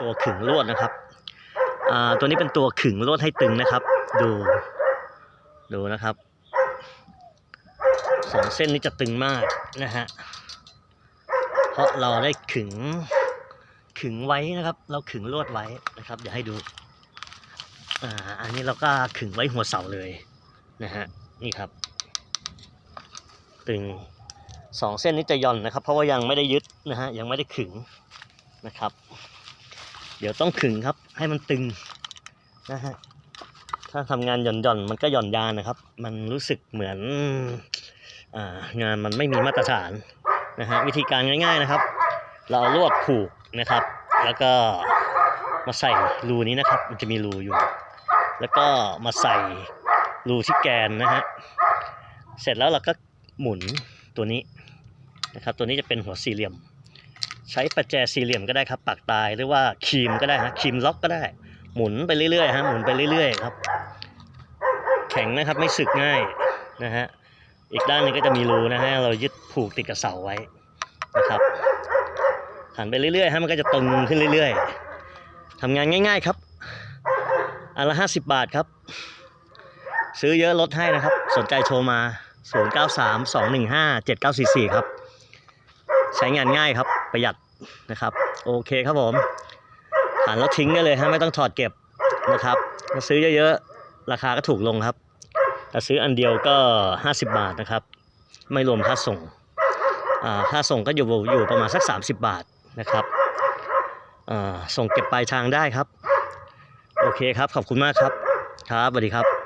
ตัวขึงลวดนะครับอ่าตัวนี้เป็นตัวขึงลวดให้ตึงนะครับ ดูดูนะครับสองเส้นนี้จะตึงมากนะฮะเพราะเราได้ขึงขึงไว้นะครับ เราขึงลวดไว้นะครับ เดี๋ยวให้ดูอ่าอันนี้เราก็ขึงไว้หัวเสาเลยนะฮะนี่ครับ ตึงสองเส้นนี้จะย่อนนะครับ เพราะว่ายังไม่ได้ยึดนะฮะยังไม่ได้ขึงนะครับ เดี๋ยวต้องขึงครับ ให้มันตึงนะฮะถ้าทำงานหย่อนหย่อนๆมันก็หย่อนยานนะครับ มันรู้สึกเหมือนองานมันไม่มีมาตรฐานนะฮะวิธีการง่าย ๆนะครับ เราเอาลวดผูกนะครับ แล้วก็มาใส่รูนี้นะครับ มันจะมีรูอยู่ แล้วก็มาใส่รูที่แกนนะฮะเสร็จแล้วเราก็หมุนตัวนี้นะครับ ตัวนี้จะเป็นหัวสี่เหลี่ยม ใช้ประแจสี่เหลี่ยมก็ได้ครับปักตายหรือว่าครีมก็ได้ฮะครีมล็อกก็ได้ หมุนไปเรื่อยๆฮะหมุนไปเรื่อยๆครับ แข็งนะครับไม่สึกง่ายนะฮะอีกด้านนึงก็จะมีรูนะฮะเรายึดผูกติดกับเสาไว้นะครับหันไปเรื่อยๆฮะมันก็จะตึงขึ้นเรื่อย ๆทำงานง่าย ๆครับอันละห้าสิบบาทครับ ซื้อเยอะลดให้นะครับ สนใจโทรมา 0932157944 ครับ ใช้งานง่ายครับ ประหยัด นะครับ โอเคครับผมหันแล้วทิ้งได้เลยฮะไม่ต้องถอดเก็บนะครับถ้าซื้อเยอะๆ ราคาก็ถูกลงครับถ้าซื้ออันเดียวก็ 50 บาทนะครับ ไม่รวมค่าส่งอ่าค่าส่งก็อยู่อยู่ประมาณสัก 30 บาทนะครับอ่าส่งเก็บปลายทางได้ครับ โอเคครับ ขอบคุณมากครับ ครับสวัสดีครับ